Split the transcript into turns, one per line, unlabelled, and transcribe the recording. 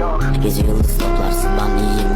yok Gece yıldız toplarsın ben iyiyim.